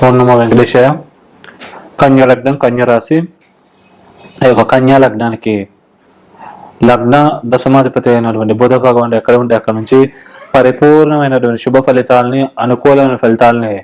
స్ఫోన్ నమో వెంకటేశయ కన్యా లగ్నం కన్యా రాశి. ఈ యొక్క కన్యా లగ్నానికి లగ్న దశమాధిపతి అయినటువంటి బుధ భగవాన్ ఎక్కడ ఉంటే అక్కడ నుంచి పరిపూర్ణమైనటువంటి శుభ ఫలితాలని అనుకూలమైన ఫలితాలని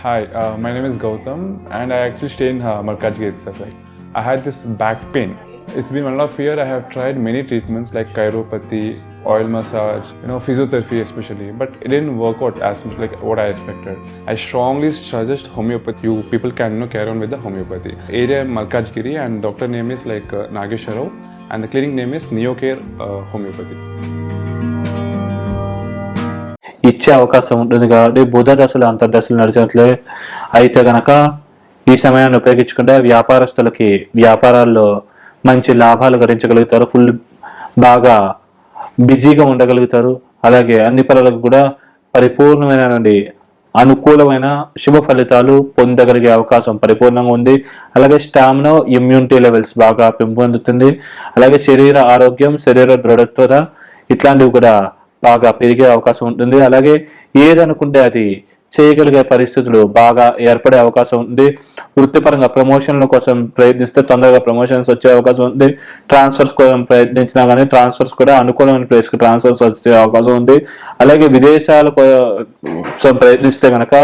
hi my name is Gautam and I actually stay in మర్ Kutch gate sir I had this back pain it's been one of year I have tried many treatments like chiropathy many treatments like chiropathy, oil massage, you know, physiotherapy especially, but it didn't work out as much like what I expected. I strongly suggest homeopathy. You people can you know carry on with the homeopathy. Area Malkajgiri, and doctor name is like uh, Nagesh Rao, and the clinic name is Neocare uh, Homeopathy. ఇచ్చే అవకాశం ఉంటుంది కాబట్టి బుధ దశలు అంతర్దశలు నడిచినట్లే అయితే గనక ఈ సమయాన్ని ఉపయోగించుకుంటే వ్యాపారస్తులకి వ్యాపారాల్లో మంచి లాభాలు గడించగలుగుతారు ఫుల్ బాగా బిజీగా ఉండగలుగుతారు. అలాగే అన్ని పనులకు కూడా పరిపూర్ణమైనటువంటి అనుకూలమైన శుభ ఫలితాలు పొందగలిగే అవకాశం పరిపూర్ణంగా ఉంది. అలాగే స్టామినా ఇమ్యూనిటీ లెవెల్స్ బాగా పెంపొందుతుంది. అలాగే శరీర ఆరోగ్యం శరీర దృఢత్వత ఇట్లాంటివి కూడా బాగా పెరిగే అవకాశం ఉంటుంది. అలాగే ఏదనుకుంటే అది చేయగలిగే పరిస్థితులు బాగా ఏర్పడే అవకాశం ఉంది. వృత్తిపరంగా ప్రమోషన్ల కోసం ప్రయత్నిస్తే తొందరగా ప్రమోషన్స్ వచ్చే అవకాశం ఉంది. ట్రాన్స్ఫర్స్ కోసం ప్రయత్నించినా కానీ ట్రాన్స్ఫర్స్ కూడా అనుకూలమైన ప్లేస్కి ట్రాన్స్ఫర్స్ వచ్చే అవకాశం ఉంది. అలాగే విదేశాల కోసం ప్రయత్నిస్తే కనుక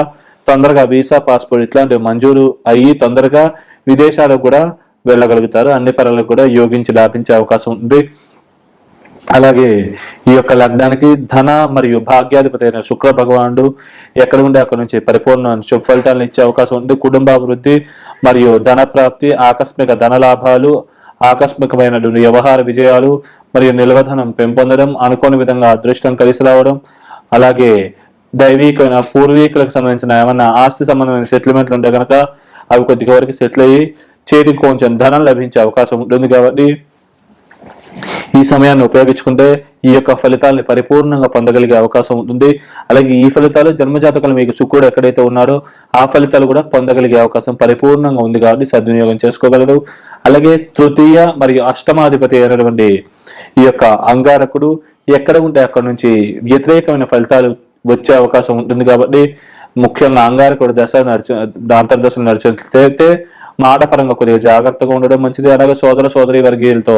తొందరగా వీసా పాస్పోర్ట్ ఇట్లాంటివి మంజూరు అయ్యి తొందరగా విదేశాలకు కూడా వెళ్ళగలుగుతారు. అన్ని పనులకు కూడా యోగించి లాభించే అవకాశం ఉంది. అలాగే ఈ యొక్క లగ్నానికి ధన మరియు భాగ్యాధిపతి అయిన శుక్ర భగవానుడు ఎక్కడ ఉండే అక్కడ నుంచి పరిపూర్ణ శుభ ఫలితాలను ఇచ్చే అవకాశం ఉంది. కుటుంబాభివృద్ధి మరియు ధన ప్రాప్తి ఆకస్మిక ధన లాభాలు ఆకస్మికమైన వ్యవహార విజయాలు మరియు నిల్వధనం పెంపొందడం అనుకోని విధంగా అదృష్టం కలిసి రావడం అలాగే దైవీకమైన పూర్వీకులకు సంబంధించిన ఏమన్నా ఆస్తి సంబంధమైన సెటిల్మెంట్లు ఉంటే కనుక అవి కొద్దిగా వరకు సెటిల్ అయ్యి చేతికి కొంచెం ధనం లభించే అవకాశం ఉంటుంది కాబట్టి ఈ సమయాన్ని ఉపయోగించుకుంటే ఈ యొక్క ఫలితాలని పరిపూర్ణంగా పొందగలిగే అవకాశం ఉంటుంది. అలాగే ఈ ఫలితాలు జన్మజాతకాలు మీకు శుక్రుడు ఎక్కడైతే ఉన్నాడో ఆ ఫలితాలు కూడా పొందగలిగే అవకాశం పరిపూర్ణంగా ఉంది కాబట్టి సద్వినియోగం చేసుకోగలరు. అలాగే తృతీయ మరియు అష్టమాధిపతి అయినటువంటి ఈ యొక్క అంగారకుడు ఎక్కడ ఉంటే అక్కడ నుంచి వ్యతిరేకమైన ఫలితాలు వచ్చే అవకాశం ఉంటుంది కాబట్టి ముఖ్యంగా అంగారకుడు దశ నడిచి అంతర్దశలు నడిచితే మాట పరంగా కొద్దిగా జాగ్రత్తగా ఉండడం మంచిది. అలాగే సోదర సోదరి వర్గీయులతో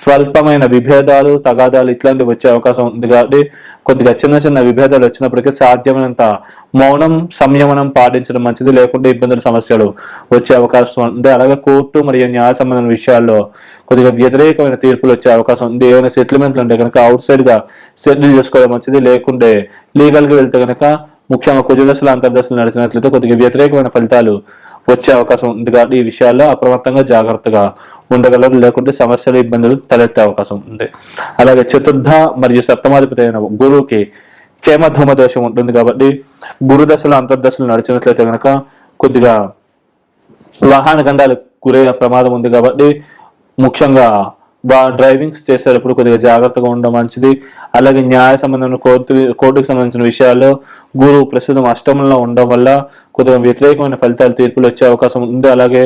స్వల్పమైన విభేదాలు తగాదాలు ఇట్లాంటివి వచ్చే అవకాశం ఉంది కాబట్టి కొద్దిగా చిన్న చిన్న విభేదాలు వచ్చినప్పటికీ సాధ్యమైనంత మౌనం సంయమనం పాటించడం మంచిది. లేకుంటే ఇబ్బందులు సమస్యలు వచ్చే అవకాశం ఉంది. అలాగే కోర్టు మరియు న్యాయ సంబంధమైన విషయాల్లో కొద్దిగా వ్యతిరేకమైన తీర్పులు వచ్చే అవకాశం ఉంది. ఏమైనా సెటిల్మెంట్లు ఉంటే కనుక అవుట్ సైడ్గా సెటిల్ చేసుకోవడం మంచిది. లేకుంటే లీగల్గా వెళ్తే కనుక ముఖ్యంగా కుజదశలు అంతర్దశలు నడిచినట్లయితే కొద్దిగా వ్యతిరేకమైన ఫలితాలు వచ్చే అవకాశం ఉంది కాబట్టి ఈ విషయాల్లో అప్రమత్తంగా జాగ్రత్తగా ఉండగలరు. లేకుంటే సమస్యలు ఇబ్బందులు తలెత్తే అవకాశం ఉంది. అలాగే చతుర్థ మరియు సప్తమాధిపతి అయిన గురువుకి క్షేమధూమ దోషం ఉంటుంది కాబట్టి గురుదశలు అంతర్దశలు నడిచినట్లయితే కనుక కొద్దిగా వాహన గండాలు గురయ్యే ప్రమాదం ఉంది కాబట్టి ముఖ్యంగా డ్రైవింగ్స్ చేసేటప్పుడు కొద్దిగా జాగ్రత్తగా ఉండడం మంచిది. అలాగే న్యాయ సంబంధమైన కోర్టు కోర్టుకు సంబంధించిన విషయాల్లో గురువు ప్రస్తుతం అష్టమంలో ఉండడం వల్ల కొద్దిగా వ్యతిరేకమైన ఫలితాలు తీర్పులు వచ్చే అవకాశం ఉంది. అలాగే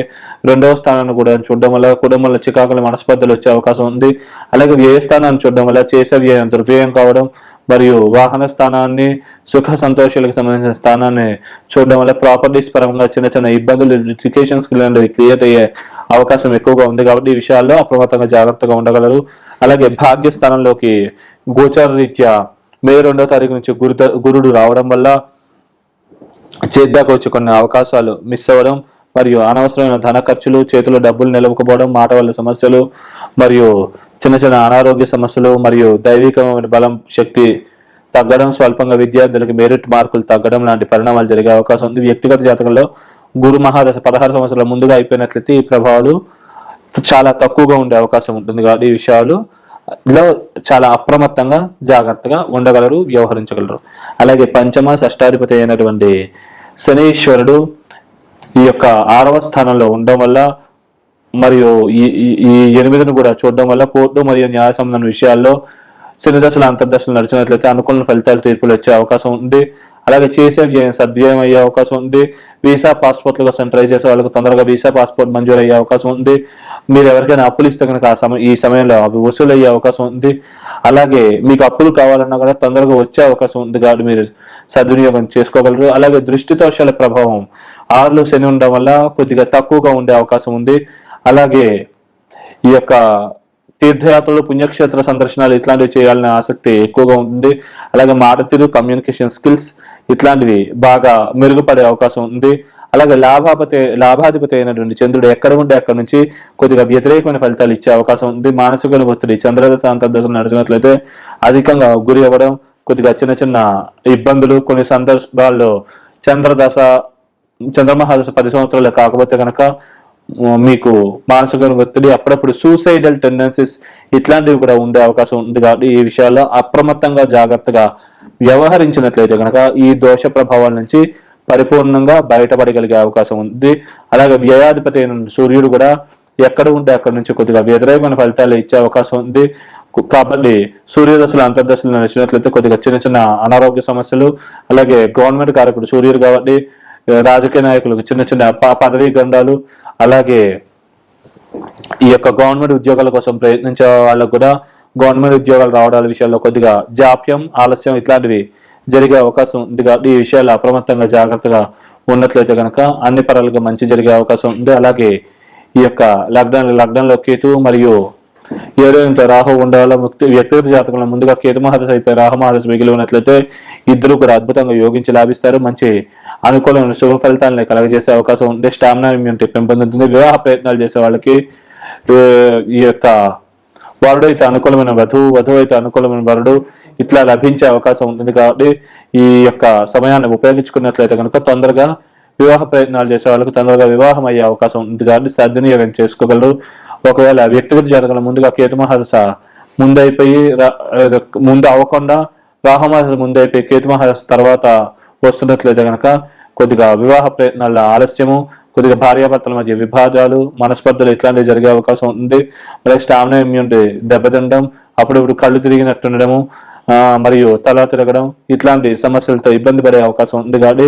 రెండవ స్థానాన్ని కూడా చూడడం వల్ల కుటుంబంలో చికాకుల మనస్పర్ధలు వచ్చే అవకాశం ఉంది. అలాగే వ్యయ స్థానాన్ని చూడడం వల్ల చేసే వ్యయం దుర్వ్యయం కావడం మరియు వాహన స్థానాన్ని సుఖ సంతోషాలకు సంబంధించిన స్థానాన్ని చూడడం వల్ల ప్రాపర్టీస్ పరంగా చిన్న చిన్న ఇబ్బందులు లిటికేషన్స్ క్రియేట్ అయ్యే అవకాశం ఎక్కువగా ఉంది కాబట్టి ఈ విషయాల్లో అప్రమత్తంగా జాగ్రత్తగా ఉండగలరు. అలాగే భాగ్యస్థానంలోకి గోచార రీత్యా మే రెండో తారీఖు నుంచి గురు గురుడు రావడం వల్ల చేద్దాకు వచ్చి కొన్ని అవకాశాలు మిస్ అవ్వడం మరియు అనవసరమైన ధన ఖర్చులు చేతిలో డబ్బులు నిలవకపోవడం మాట వల్ల సమస్యలు మరియు చిన్న చిన్న అనారోగ్య సమస్యలు మరియు దైవికమైన బలం శక్తి తగ్గడం స్వల్పంగా విద్యార్థులకు మెరిట్ మార్కులు తగ్గడం లాంటి పరిణామాలు జరిగే అవకాశం ఉంది. వ్యక్తిగత జాతకంలో గురు మహాదశ పదహారు సంవత్సరాల ముందుగా అయిపోయినట్లయితే ఈ ప్రభావాలు చాలా తక్కువగా ఉండే అవకాశం ఉంటుంది కాబట్టి ఈ విషయాలు లో చాలా అప్రమత్తంగా జాగ్రత్తగా ఉండగలరు వ్యవహరించగలరు. అలాగే పంచమ షష్టాధిపతి అయినటువంటి శనీశ్వరుడు ఈ యొక్క ఆరవ స్థానంలో ఉండడం వల్ల మరియు ఈ ఈ- ఎనిమిదిని కూడా చూడడం వల్ల కోర్టు మరియు న్యాయ సంబంధం విషయాల్లో శని దశలు అంతర్దశలు నడిచినట్లయితే అనుకూల ఫలితాలు తీర్పులు వచ్చే అవకాశం ఉంది అలాగే చేసే సద్వ్యయం అయ్యే అవకాశం ఉంది. వీసా పాస్పోర్ట్ల కోసం ట్రై చేసే వాళ్ళకి తొందరగా వీసా పాస్పోర్ట్ మంజూరు అయ్యే అవకాశం ఉంది. మీరు ఎవరికైనా అప్పులు ఇస్తే కనుక ఆ సమయం ఈ సమయంలో అవి వసూలు అయ్యే అవకాశం ఉంది. అలాగే మీకు అప్పులు కావాలన్నా కూడా తొందరగా వచ్చే అవకాశం ఉంది కాబట్టి మీరు సద్వినియోగం చేసుకోగలరు. అలాగే దృష్టి దోషాల ప్రభావం. ఆరులో శని ఉండడం వల్ల కొద్దిగా తక్కువగా ఉండే అవకాశం ఉంది. అలాగే ఈ యొక్క తీర్థయాత్రలు పుణ్యక్షేత్ర సందర్శనాలు ఇట్లాంటివి చేయాలనే ఆసక్తి ఎక్కువగా ఉంటుంది అలాగే మాట కమ్యూనికేషన్ స్కిల్స్ ఇట్లాంటివి బాగా మెరుగుపడే అవకాశం ఉంది. అలాగే లాభాపతి లాభాధిపతి అయినటువంటి చంద్రుడు ఎక్కడ ఉంటే అక్కడ నుంచి కొద్దిగా వ్యతిరేకమైన ఫలితాలు ఇచ్చే అవకాశం ఉంది. మానసిక ఒత్తిడి చంద్రదశ అంతర్దశ నడిచినట్లయితే అధికంగా గురి అవ్వడం కొద్దిగా చిన్న చిన్న ఇబ్బందులు కొన్ని సందర్భాల్లో చంద్రదశ చంద్రమహాదశ పది సంవత్సరాలు కాకపోతే కనుక మీకు మానసిక ఒత్తిడి అప్పుడప్పుడు సూసైడల్ టెండెన్సీస్ ఇట్లాంటివి కూడా ఉండే అవకాశం ఉంది కాబట్టి ఈ విషయాల్లో అప్రమత్తంగా జాగ్రత్తగా వ్యవహరించినట్లయితే కనుక ఈ దోష ప్రభావాల నుంచి పరిపూర్ణంగా బయటపడగలిగే అవకాశం ఉంది. అలాగే వ్యయాధిపతి అయిన సూర్యుడు కూడా ఎక్కడ ఉంటే అక్కడ నుంచి కొద్దిగా వ్యతిరేకమైన ఫలితాలు ఇచ్చే అవకాశం ఉంది. కాబట్టి సూర్యదశలు అంతర్దశలు నడిచినట్లయితే కొద్దిగా చిన్న చిన్న అనారోగ్య సమస్యలు అలాగే గవర్నమెంట్ కారకుడు సూర్యుడు కాబట్టి రాజకీయ నాయకులకు చిన్న చిన్న పదవీ గండాలు అలాగే ఈ యొక్క గవర్నమెంట్ ఉద్యోగాల కోసం ప్రయత్నించే వాళ్ళకు కూడా గవర్నమెంట్ ఉద్యోగాలు రావడాల విషయాల్లో కొద్దిగా జాప్యం ఆలస్యం ఇట్లాంటివి జరిగే అవకాశం ఉంది కాబట్టి ఈ విషయాలు అప్రమత్తంగా జాగ్రత్తగా ఉన్నట్లయితే కనుక అన్ని పరాలుగా మంచి జరిగే అవకాశం ఉంది. అలాగే ఈ యొక్క లగ్నం లగ్నంలో కేతు మరియు ఏడో రాహు ఉండాలో ముక్తి వ్యక్తిగత జాతకంలో ముందుగా కేతు మహాదశ అయిపోయి రాహు మహాదశ మిగిలి ఉన్నట్లయితే ఇద్దరు కూడా అద్భుతంగా యోగించి లాభిస్తారు. మంచి అనుకూలమైన శుభ ఫలితాలను కలగజేసే అవకాశం ఉంది స్టామినా ఇమ్యూనిటీ పెంపొందుతుంది. వివాహ ప్రయత్నాలు చేసే వాళ్ళకి ఈ యొక్క వరుడు అయితే అనుకూలమైన వధువు వధువు అయితే అనుకూలమైన వరుడు ఇట్లా లభించే అవకాశం ఉంటుంది కాబట్టి ఈ యొక్క సమయాన్ని ఉపయోగించుకున్నట్లయితే కనుక తొందరగా వివాహ ప్రయత్నాలు చేసే వాళ్ళకి తొందరగా వివాహం అయ్యే అవకాశం ఉంది కాబట్టి సద్వినియోగం చేసుకోగలరు. ఒకవేళ వ్యక్తిగత జాతకంలో ముందుగా కేతుమహర్ష ముందైపోయి ముందు అవ్వకుండా రాహమహాదశ ముందైపోయి కేతుమహర్ష తర్వాత వస్తున్నట్లయితే కనుక కొద్దిగా వివాహ ప్రయత్నాల ఆలస్యము కొద్దిగా భార్యాభర్తల మధ్య విభాదాలు మనస్పర్ధలు ఇట్లాంటివి జరిగే అవకాశం ఉంది. అలాగే స్టామినా ఇమ్యూనిటీ దెబ్బతినడం అప్పుడప్పుడు కళ్ళు తిరిగినట్టుండడము మరియు తల తిరగడం ఇట్లాంటి సమస్యలతో ఇబ్బంది పడే అవకాశం ఉంది కాబట్టి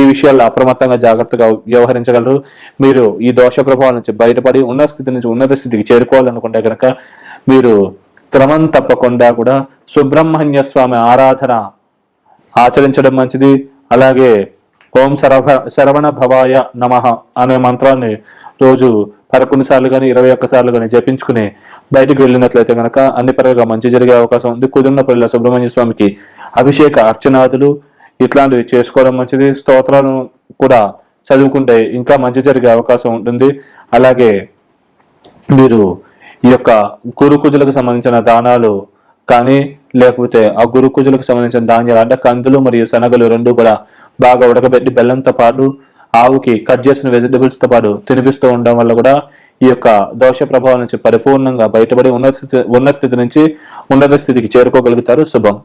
ఈ విషయాల్లో అప్రమత్తంగా జాగ్రత్తగా వ్యవహరించగలరు. మీరు ఈ దోష ప్రభావం నుంచి బయటపడి ఉన్న స్థితి నుంచి ఉన్నత స్థితికి చేరుకోవాలనుకుంటే కనుక మీరు క్రమం తప్పకుండా కూడా సుబ్రహ్మణ్య స్వామి ఆరాధన ఆచరించడం మంచిది. అలాగే ఓం సరభ శరవణ భవాయ నమ అనే మంత్రాన్ని రోజు పదకొండు సార్లు కానీ ఇరవై ఒక్క సార్లు కానీ జపించుకుని బయటికి వెళ్ళినట్లయితే కనుక అన్ని పరంగా మంచి జరిగే అవకాశం ఉంది. కుదిరినప్పుడు సుబ్రహ్మణ్య స్వామికి అభిషేక అర్చనాదులు ఇట్లాంటివి చేసుకోవడం మంచిది. స్తోత్రాలను కూడా చదువుకుంటే ఇంకా మంచి జరిగే అవకాశం ఉంటుంది. అలాగే మీరు ఈ యొక్క గురుకుజులకు సంబంధించిన దానాలు కానీ లేకపోతే ఆ గురుకుజులకు సంబంధించిన ధాన్యాలు అంటే కందులు మరియు శనగలు రెండు కూడా బాగా ఉడకబెట్టి బెల్లంతో పాటు ఆవుకి కట్ చేసిన వెజిటబుల్స్తో పాటు తినిపిస్తూ ఉండడం వల్ల కూడా ఈ యొక్క దోష ప్రభావం నుంచి పరిపూర్ణంగా బయటపడి ఉన్న స్థితి ఉన్న స్థితి నుంచి ఉన్నత స్థితికి చేరుకోగలుగుతారు. శుభం.